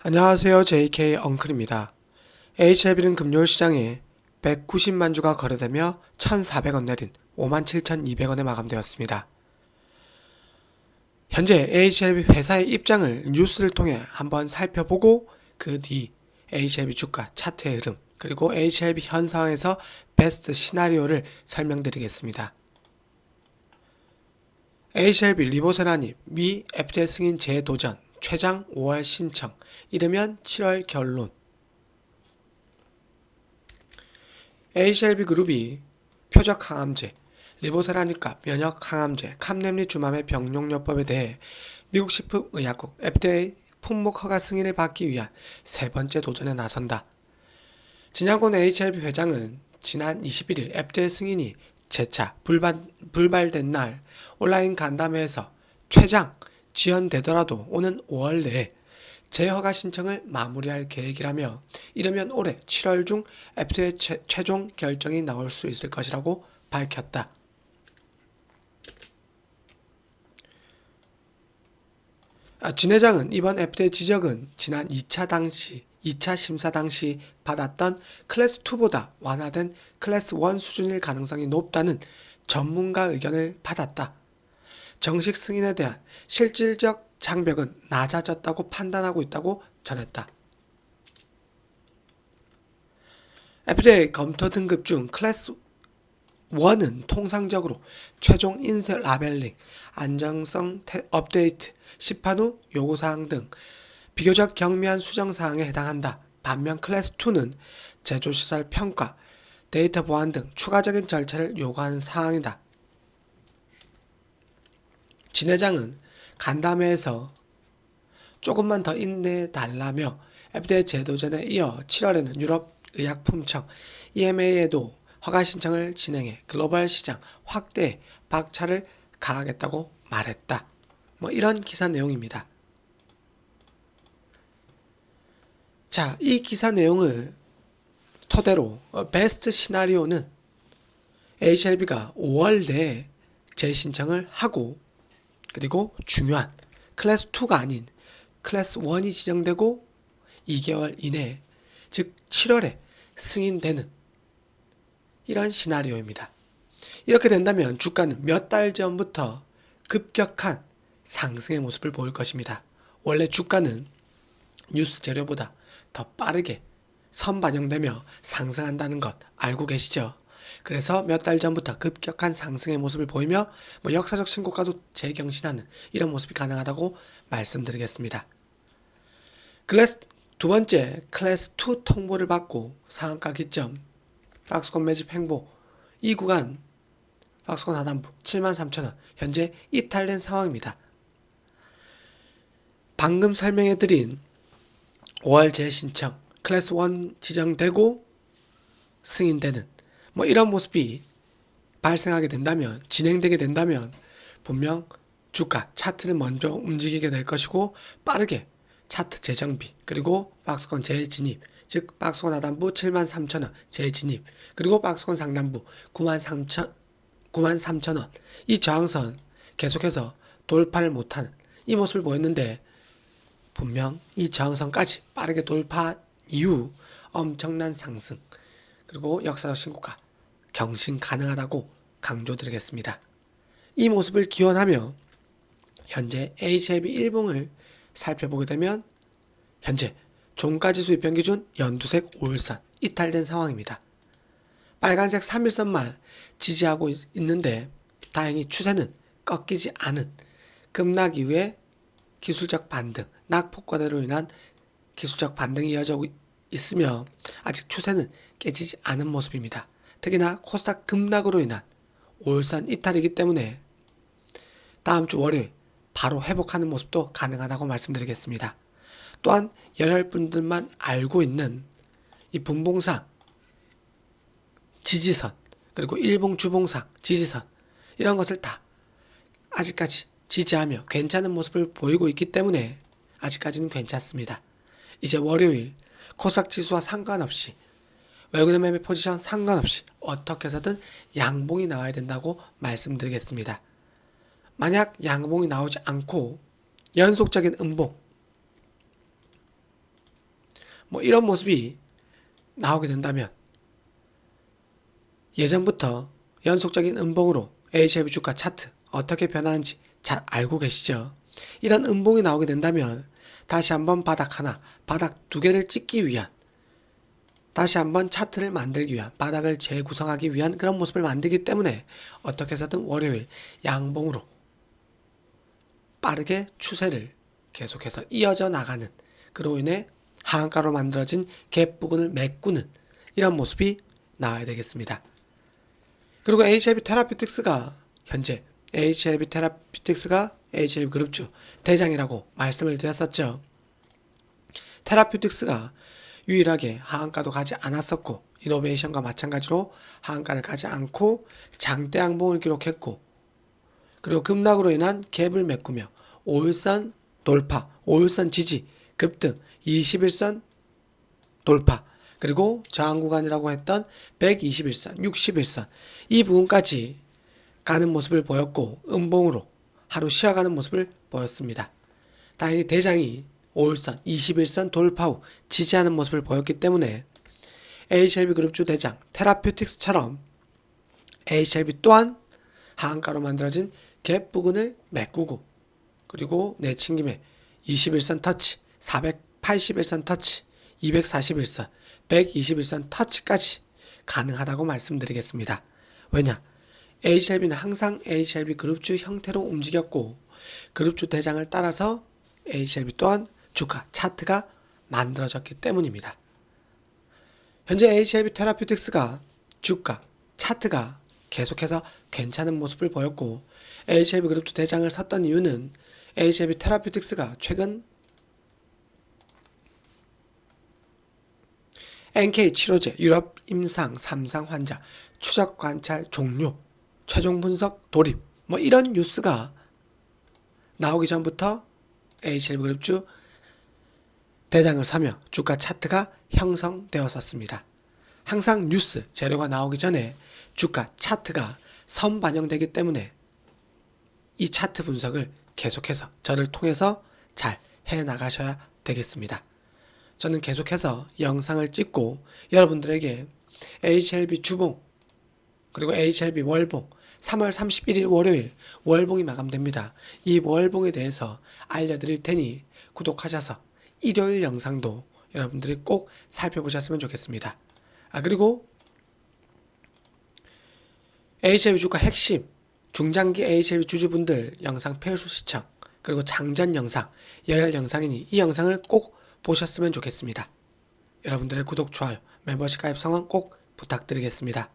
안녕하세요. JK 엉클입니다. HLB는 금요일 시장에 190만 주가 거래되며 1,400원 내린 57,200원에 마감되었습니다. 현재 HLB 회사의 입장을 뉴스를 통해 한번 살펴보고 그 뒤 HLB 주가 차트의 흐름 그리고 HLB 현 상황에서 베스트 시나리오를 설명드리겠습니다. HLB 리보세라니 미 FTA 승인 재도전 최장 5월 신청 이르면 7월 결론 HLB 그룹이 표적 항암제, 리보세라니까 면역 항암제, 캄렘리 주맘의 병용요법에 대해 미국 식품의약국 FDA 품목 허가 승인을 받기 위한 세 번째 도전에 나선다. 진양곤 HLB 회장은 지난 21일 FDA 승인이 재차 불발, 불발된 날 온라인 간담회에서 최장 지연되더라도 오는 5월 내에 재허가 신청을 마무리할 계획이라며 이르면 올해 7월 중 최, 최종 결정이 나올 수 있을 것이라고 밝혔다. 아, 진 회장은 이번 FDA 지적은 지난 2차 당시 2차 심사 당시 받았던 클래스 2보다 완화된 클래스 1 수준일 가능성이 높다는 전문가 의견을 받았다. 정식 승인에 대한 실질적 장벽은 낮아졌다고 판단하고 있다고 전했다. FDA 검토 등급 중 클래스 1은 통상적으로 최종 인쇄 라벨링, 안정성 테- 업데이트, 시판 후 요구사항 등 비교적 경미한 수정사항에 해당한다. 반면 클래스 2는 제조시설 평가, 데이터 보안 등 추가적인 절차를 요구하는 사항이다. 진 회장은 간담회에서 조금만 더 인내해 달라며 FDA 제도전에 이어 7월에는 유럽 의약품청 EMA에도 허가 신청을 진행해 글로벌 시장 확대에 박차를 가하겠다고 말했다. 뭐 이런 기사 내용입니다. 자, 이 기사 내용을 토대로 어, 베스트 시나리오는 HLB가 5월 내에 재신청을 하고 그리고 중요한 클래스 2가 아닌 클래스 1이 지정되고 2개월 이내에 즉 7월에 승인되는 이런 시나리오입니다. 이렇게 된다면 주가는 몇 달 전부터 급격한 상승의 모습을 보일 것입니다. 원래 주가는 뉴스 재료보다 더 빠르게 선반영되며 상승한다는 것 알고 계시죠? 그래서 몇 달 전부터 급격한 상승의 모습을 보이며 뭐 역사적 신고가도 재경신하는 이런 모습이 가능하다고 말씀드리겠습니다. 클래스 두 번째 클래스 2 통보를 받고 상한가 기점 박스권 매집 행보 이 구간 박스권 하단부 73,000원 현재 이탈된 상황입니다. 방금 설명해드린 5월 재신청 클래스 1 지정되고 승인되는 뭐 이런 모습이 발생하게 된다면 진행되게 된다면 분명 주가 차트를 먼저 움직이게 될 것이고 빠르게 차트 재정비 그리고 박스권 재진입 즉 박스권 하단부 73,000원 재진입 그리고 박스권 상단부 93,000 93,000원. 이 저항선 계속해서 돌파를 못하는 이 모습을 보였는데 분명 이 저항선까지 빠르게 돌파 이후 엄청난 상승 그리고 역사적 신고가 경신 가능하다고 강조드리겠습니다. 이 모습을 기원하며 현재 HLB 일봉을 살펴보게 되면 현재 종가지수 입변 기준 연두색 5일선 이탈된 상황입니다. 빨간색 3일선만 지지하고 있- 있는데 다행히 추세는 꺾이지 않은 급락 이후에 기술적 반등, 낙폭과대로 인한 기술적 반등이 이어지고 있- 있으며 아직 추세는 깨지지 않은 모습입니다. 특히나 코스닥 급락으로 인한 5일선 이탈이기 때문에 다음 주 월요일 바로 회복하는 모습도 가능하다고 말씀드리겠습니다. 또한 여러분들만 알고 있는 이 분봉상 지지선 그리고 일봉 주봉상 지지선 이런 것을 다 아직까지 지지하며 괜찮은 모습을 보이고 있기 때문에 아직까지는 괜찮습니다. 이제 월요일 코스닥 지수와 상관없이 외국인 매매 포지션 상관없이 어떻게 해서든 양봉이 나와야 된다고 말씀드리겠습니다. 만약 양봉이 나오지 않고 연속적인 음봉 뭐 이런 모습이 나오게 된다면 예전부터 연속적인 음봉으로 HLB 주가 차트 어떻게 변하는지 잘 알고 계시죠? 이런 음봉이 나오게 된다면 다시 한번 바닥 하나, 바닥 두 개를 찍기 위한 다시 한번 차트를 만들기 위한 바닥을 재구성하기 위한 그런 모습을 만들기 때문에 어떻게 해서든 월요일 양봉으로 빠르게 추세를 계속해서 이어져 나가는 그로 인해 하한가로 만들어진 갭 부근을 메꾸는 이런 모습이 나와야 되겠습니다. 그리고 HLB 테라피틱스가 현재 HLB 테라피틱스가 HLB 그룹주 대장이라고 말씀을 드렸었죠. 테라피틱스가 유일하게 하한가도 가지 않았었고 이노베이션과 마찬가지로 하한가를 가지 않고 장대 양봉을 기록했고 그리고 급락으로 인한 갭을 메꾸며 5일선 돌파, 5일선 지지, 급등, 21선 돌파, 그리고 저항 구간이라고 했던 121선, 61선 이 부분까지 가는 모습을 보였고 음봉으로 하루 쉬어가는 모습을 보였습니다. 다행히 대장이 5일선, 21선 돌파 후 지지하는 모습을 보였기 때문에 HLB 그룹주 대장 테라퓨틱스처럼 HLB 또한 하한가로 만들어진 갭 부근을 메꾸고 그리고 내친 김에 21선 터치, 481선 터치, 241선, 121선 터치까지 가능하다고 말씀드리겠습니다. 왜냐? HLB는 항상 HLB 그룹주 형태로 움직였고 그룹주 대장을 따라서 HLB 또한 주가 차트가 만들어졌기 때문입니다. 현재 HLB 테라피틱스가 주가 차트가 계속해서 괜찮은 모습을 보였고 HLB 그룹주 대장을 섰던 이유는 HLB 테라피틱스가 최근 NK 치료제 유럽 임상 3상 환자 추적 관찰 종료 최종 분석 돌입 뭐 이런 뉴스가 나오기 전부터 HLB 그룹주 대장을 서며 주가 차트가 형성되었었습니다. 항상 뉴스 재료가 나오기 전에 주가 차트가 선 반영되기 때문에 이 차트 분석을 계속해서 저를 통해서 잘 해 나가셔야 되겠습니다. 저는 계속해서 영상을 찍고 여러분들에게 HLB 주봉 그리고 HLB 월봉 3월 31일 월요일 월봉이 마감됩니다. 이 월봉에 대해서 알려드릴 테니 구독하셔서 일요일 영상도 여러분들이 꼭 살펴보셨으면 좋겠습니다. 아 그리고 HLB 주가 핵심 중장기 HLB 주주분들 영상 폐수 시청 그리고 장전 영상 열혈 영상이니 이 영상을 꼭 보셨으면 좋겠습니다. 여러분들의 구독, 좋아요, 멤버십 가입 성원 꼭 부탁드리겠습니다.